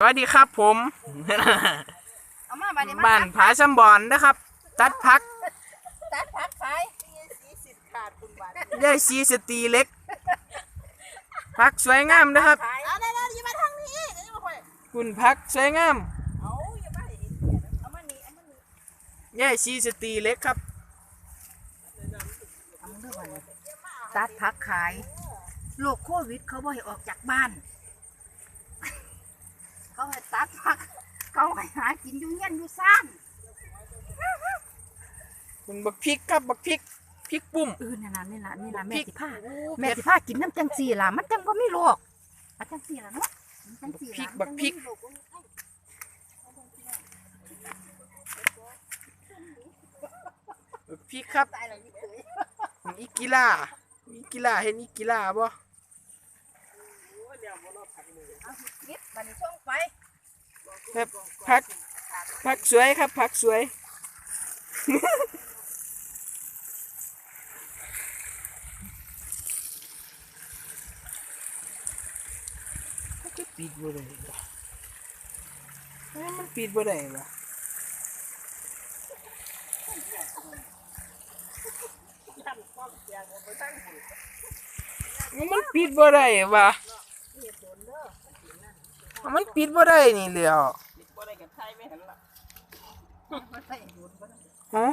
สวัสดีครับผมเอามาบัดนี้มาบ้านผาชำบอนนะครับ ตัดพัก ตัดผักขายสีสิบขาดคุณบาทย่ายซีสตรีเล็ก พักสวยงามนะครับขายเอาได้ๆอย่ามาทางนี้เดี๋ยวมาค่อยคุณพักสวยงามเอาอย่ามาอีกเอามานี่เอามานี่ย่ายซีสตรีเล็กครับเอามาดูบัดนี้ตัดผักขาย โรคโควิดเขาบ่ให้ออกจากบ้าน เขาให้ตัดผัก เขาให้หากินอยู่เงี้ยนอยู่ซ่านคุณบักพริกครับบักพริกพริกปุ่ม เออนี่ล่ะนี่ล่ะนี่ล่ะแม่พริกสิพาโอ้แม่เผ็ด สิพากินน้ำจังสี่ล่ะมันจังบ่มีโรคอะจังสี่ล่ะเนาะจังสี่ล่ะบักพริก บักพริกครับตายแล้วนี่เอ้ยอีกีฬาอีกีฬาเห็นอีกีฬาบ่ เอาเก็บบัดนี้ส่งไป ครับพักพักสวยครับพักสวยมันจะปิดบ่ได้วะเอ้ยมันปิดบ่ได้วะมันปิดบ่ได้วะมันปิดบ่ได้นี่ ไม่เห็นล้วฮะ